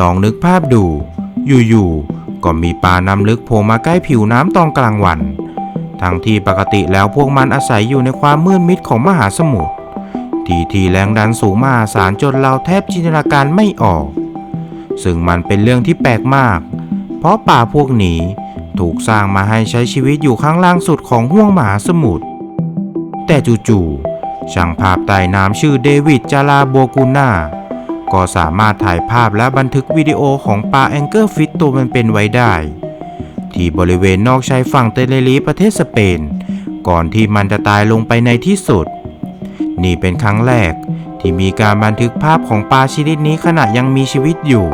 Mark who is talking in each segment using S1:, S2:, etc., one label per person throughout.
S1: ลองนึกภาพดู อยู่ๆ ก็มีปลาน้ำลึกโผล่มาใกล้ผิวน้ำตอนกลางวัน ทั้งที่ปกติแล้วพวกมันอาศัยอยู่ในความมืดมิดของมหาสมุทร ที่ที่แรงดันสูงมหาศาลจนเราแทบจินตนาการไม่ออก ซึ่งมันเป็นเรื่องที่แปลกมาก เพราะป่าพวกนี้ถูกสร้างมาให้ใช้ชีวิตอยู่ข้างล่างสุดของห้วงมหาสมุทร แต่จู่ๆ ช่างภาพใต้น้ำชื่อเดวิดจาลาโบกูน่า ก็สามารถถ่ายภาพและบันทึกวิดีโอของปลาแองเกอร์ฟิตตัวมันเป็นไว้ได้ ที่บริเวณนอกชายฝั่งเตเลรีประเทศสเปน ก่อนที่มันจะตายลงไปในที่สุด นี่เป็นครั้งแรกที่มีการบันทึกภาพของปลาชนิดนี้ขณะยังมีชีวิตอยู่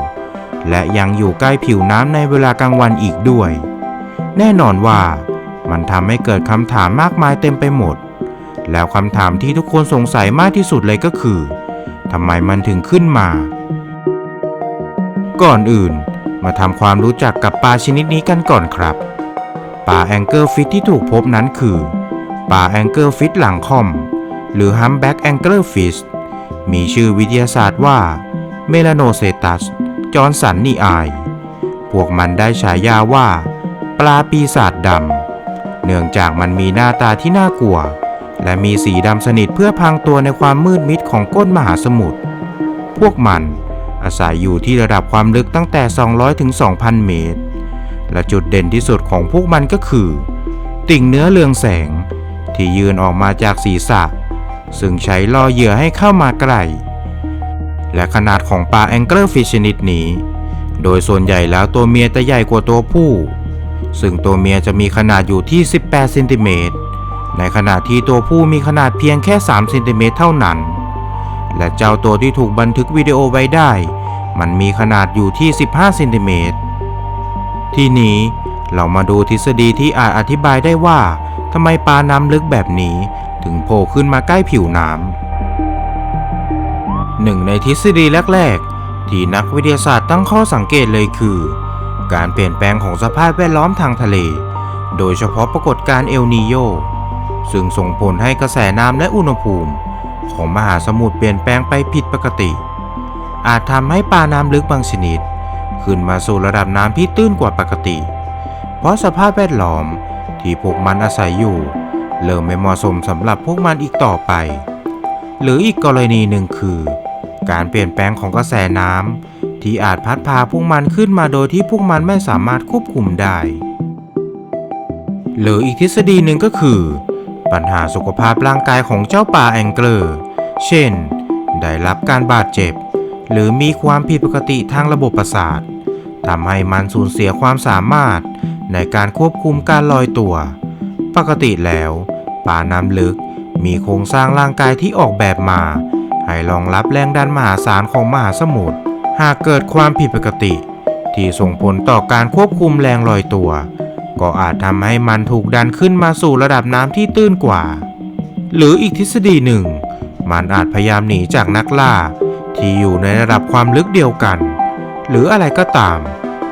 S1: และยังอยู่ใกล้ผิวน้ำในเวลากลางวันอีกด้วย แน่นอนว่ามันทำให้เกิดคำถามมากมายเต็มไปหมด แล้วคำถามที่ทุกคนสงสัยมากที่สุดเลยก็คือ ทำไมมันถึงขึ้นมา ก่อนอื่นมาทำความรู้จักกับปลาชนิดนี้กันก่อนครับ ปลาแองเกิลฟิตที่ถูกพบนั้นคือ ปลาแองเกิลฟิตหลังคอม หรือฮัมแบ็กแองเกิลฟิชมีชื่อวิทยาศาสตร์ว่า เมลาโนเซตัส จอร์นสันนีอาย พวกมันได้ฉายาว่า ปลาปีศาจดำ เนื่องจากมันมีหน้าตาที่น่ากลัว และมีสีดำสนิทเพื่อพรางตัวในความมืดมิดของก้นมหาสมุทร พวกมันอาศัยอยู่ที่ระดับความลึกตั้งแต่ 200 ถึง 2,000 เมตร และจุดเด่นที่สุดของพวกมันก็คือ ติ่งเนื้อเรืองแสง ที่ยืนออกมาจากศีรษะ ซึ่งใช้ล่อเหยื่อให้เข้ามาใกล้ และขนาดของปลาแองเกิลฟิชชนิดนี้ โดยส่วนใหญ่แล้วตัวเมียจะใหญ่กว่าตัวผู้ ซึ่งตัวเมียจะมีขนาดอยู่ที่ 18 เซนติเมตร ในขณะที่ตัวผู้มีขนาดเพียงแค่ 3 เซนติเมตรเท่านั้น และเจ้าตัวที่ถูกบันทึกวิดีโอไว้ได้ มันมีขนาดอยู่ที่ 15 เซนติเมตร ทีนี้เรามาดูทฤษฎีที่อาจอธิบายได้ว่าทำไมปลาน้ำลึกแบบนี้ถึงโผล่ขึ้นมาใกล้ผิวน้ำหนึ่งในทฤษฎีแรก ๆ ที่นักวิทยาศาสตร์ตั้งข้อสังเกตเลยคือ การเปลี่ยนแปลงของสภาพแวดล้อมทางทะเล โดยเฉพาะปรากฏการณ์เอลนีโย ซึ่งส่งผลให้กระแสน้ำและอุณหภูมิ ของมหาสมุทรเปลี่ยนแปลงไปผิดปกติ อาจทำให้ปลาน้ำลึกบางชนิด ขึ้นมาสู่ระดับน้ำที่ตื้นกว่าปกติ เพราะสภาพแวดล้อมที่พวกมันอาศัยอยู่ เริ่มไม่เหมาะสมสำหรับพวกมันอีกต่อไป หรืออีกกรณีหนึ่งคือ การเปลี่ยนแปลงของกระแสน้ำที่อาจพัดพาพวกมันขึ้นมาโดยที่พวกมันไม่สามารถควบคุมได้ หรืออีกทฤษฎีหนึ่งก็คือ ปัญหาสุขภาพร่างกายของเจ้าป่าแองเกอร์ เช่น ได้รับการบาดเจ็บ หรือมีความผิดปกติทางระบบประสาททำให้มันสูญเสียความสามารถในการควบคุมการลอยตัว ปกติแล้ว ป่าน้ำลึกมีโครงสร้างร่างกายที่ออกแบบมา ให้รองรับแรงดันมหาศาลของมหาสมุทร หากเกิดความผิดปกติ ที่ส่งผลต่อการควบคุมแรงลอยตัว ก็อาจทำให้มันถูกดันขึ้นมาสู่ระดับน้ำที่ตื้นกว่า หรืออีกทฤษฎีหนึ่ง มันอาจพยายามหนีจากนักล่า ที่อยู่ในระดับความลึกเดียวกัน หรืออะไรก็ตาม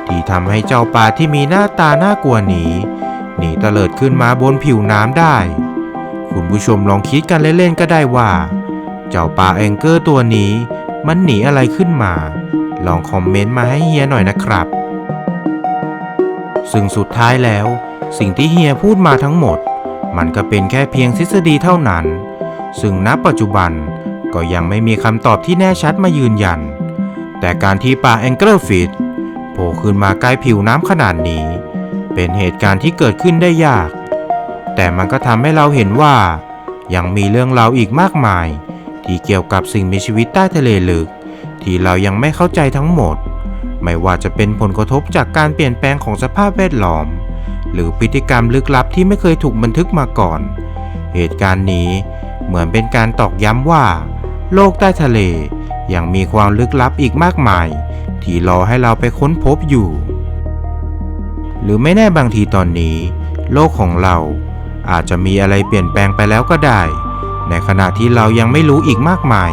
S1: ที่ทำให้เจ้าปลาที่มีหน้าตาน่ากลัวหนีหนีเตลิดขึ้นมาบนผิวน้ำได้ คุณผู้ชมลองคิดกันเล่นๆก็ได้ว่า เจ้าปลาแองเกอร์ตัวนี้ มันหนีอะไรขึ้นมา ลองคอมเมนต์มาให้เฮียหน่อยนะครับ ซึ่งสุดท้ายแล้ว สิ่งที่เฮียพูดมาทั้งหมด มันก็เป็นแค่เพียงทฤษฎีเท่านั้น ซึ่งณปัจจุบันก็ยังไม่มีคำตอบที่แน่ชัดมายืนยัน แต่การที่ปลาแองเกิลฟิชโผล่ขึ้นมาใกล้ผิวน้ำขนาดนี้ เป็นเหตุการณ์ที่เกิดขึ้นได้ยาก แต่มันก็ทำให้เราเห็นว่า ยังมีเรื่องราวอีกมากมาย ที่เกี่ยวกับสิ่งมีชีวิตใต้ทะเลลึก ที่เรายังไม่เข้าใจทั้งหมด ไม่ว่าจะเป็นผลกระทบจากการเปลี่ยนแปลงของสภาพแวดล้อม หรือพฤติกรรมลึกลับที่ไม่เคยถูกบันทึกมาก่อน เหตุการณ์นี้เหมือนเป็นการตอกย้ำว่า โลกใต้ทะเลยังมีความลึกลับอีกมากมาย ที่รอให้เราไปค้นพบอยู่ หรือไม่แน่บางทีตอนนี้ โลกของเราอาจจะมีอะไรเปลี่ยนแปลงไปแล้วก็ได้ ในขณะที่เรายังไม่รู้อีกมากมาย